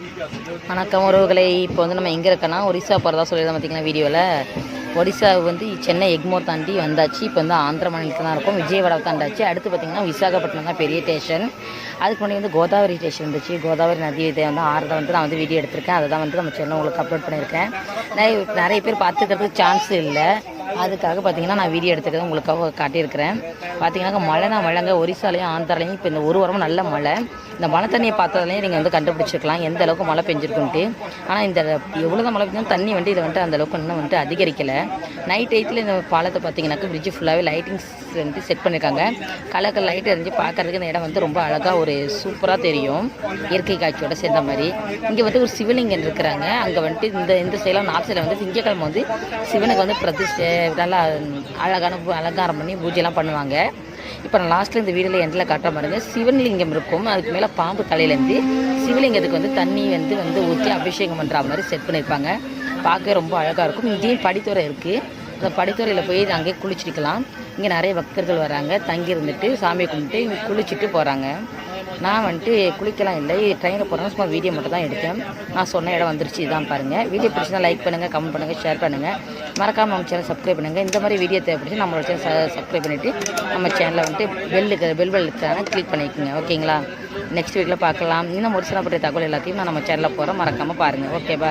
வணக்கம் உறவுகளை. இப்போ வந்து நம்ம எங்கே இருக்கோன்னா ஒரிசா போகிறதா சொல்லியிருந்தோம் பார்த்திங்கன்னா வீடியோவில் ஒடிசா வந்து சென்னை எக்மோர் தாண்டி வந்தாச்சு. இப்போ வந்து ஆந்திர மாநிலத்தில் தான் இருக்கும். விஜயவாடா தாண்டாச்சு அடுத்து பார்த்திங்கன்னா விசாகப்பட்டினம் தான் பெரிய ஸ்டேஷன் அதுக்கு முன்னாடி வந்து கோதாவரி ஸ்டேஷன் இருந்துச்சு. கோதாவரி நதி இதை வந்து ஆறுதல் வந்து நான் வந்து வீடியோ எடுத்திருக்கேன். அதை தான் வந்து நம்ம சென்னை உங்களுக்கு அப்லோட் பண்ணியிருக்கேன். நிறைய நிறைய பேர் பார்த்துக்கிறதுக்கு சான்ஸ் இல்லை. அதுக்காக பார்த்தீங்கன்னா நான் வீடியோ எடுத்துக்கிறது உங்களுக்காக காட்டியிருக்கிறேன். பார்த்தீங்கன்னா மழை தான் மழைங்க ஒரிசாலையும் ஆந்திராலையும் இப்போ இந்த ஒரு வாரமும் நல்ல மழை. இந்த மழை தண்ணியை பார்த்ததுலேயே நீங்கள் வந்து கண்டுபிடிச்சிருக்கலாம். எந்த அளவுக்கு மழை பெஞ்சிருக்குன்ட்டு. ஆனால் இந்த எவ்வளோ தான் மழை பெஞ்சாலும் தண்ணி வந்துட்டு இதை வந்துட்டு அந்த அளவுக்கு இன்னும் வந்துட்டு அதிகரிக்கலை. நைட் டயத்தில் இந்த பாலத்தை பார்த்தீங்கன்னாக்கா பிரிட்ஜ் ஃபுல்லாகவே லைட்டிங்ஸ் வந்துட்டு செட் பண்ணியிருக்காங்க கலர் கலர் லைட் எரிஞ்சு பார்க்கறதுக்கு இந்த இடம் வந்து ரொம்ப அழகாக ஒரு சூப்பராக தெரியும். இயற்கை காட்சியோட சேர்ந்த மாதிரி. இங்கே வந்து ஒரு சிவலிங்கம் இருக்கிறாங்க. அங்கே வந்துட்டு இந்த இந்த சைடில் நார்த் சைடில் வந்து திங்கக்கிழமை வந்து சிவனுக்கு வந்து பிரதிஷ்டை நல்லா அழகான பூ- அலங்காரம் பண்ணி பூஜைலாம் பண்ணுவாங்க. இப்போ நான் லாஸ்ட்டில் இந்த வீடியோவில் எண்டில் காட்டுற பாருங்க. சிவலிங்கம் இருக்கும். அதுக்கு மேலே பாம்பு தலையிலேருந்து சிவலிங்கத்துக்கு வந்து தண்ணி வந்து வந்து ஊற்றி அபிஷேகம் பண்ணுற மாதிரி செட் பண்ணியிருப்பாங்க பார்க்க ரொம்ப அழகாக இருக்கும். இங்கேயும் படித்துறை இருக்குது அந்த படித்துறையில் போய் அங்கேயே குளிச்சிருக்கலாம். இங்கே நிறைய பக்தர்கள் வராங்க. தங்கி இருந்துட்டு சாமியை கும்பிட்டு குளிச்சுட்டு போகிறாங்க நான் வந்துட்டு குளிக்கலாம் இல்லை ட்ரெயினில் போகிறேன் சும்மா வீடியோ மட்டும் தான் எடுத்தேன். நான் சொன்ன இடம் வந்துருச்சு இதான் பாருங்கள் வீடியோ பிடிச்சினா லைக் பண்ணுங்கள் கமெண்ட் பண்ணுங்கள் ஷேர் பண்ணுங்கள் மறக்காமல் நம்ம சேனல் சப்ஸ்கிரைப் பண்ணுங்கள் இந்த மாதிரி வீடியோ தேவைப்படுச்சு நம்மளோட சேனல் சப்ஸ்கிரைப் பண்ணிவிட்டு நம்ம சேனலை வந்துட்டு பெல்லுக்கு பெல் பெல்லுக்கான கிளிக் பண்ணிக்கோங்க ஓகேங்களா நெக்ஸ்ட் வீக்கில் பார்க்கலாம். இன்னும் ஒரு சில பற்றிய தகவல் எல்லாத்தையும் நான் நம்ம சேனலில் போகிறோம் மறக்காமல் பாருங்கள் ஓகே பாய்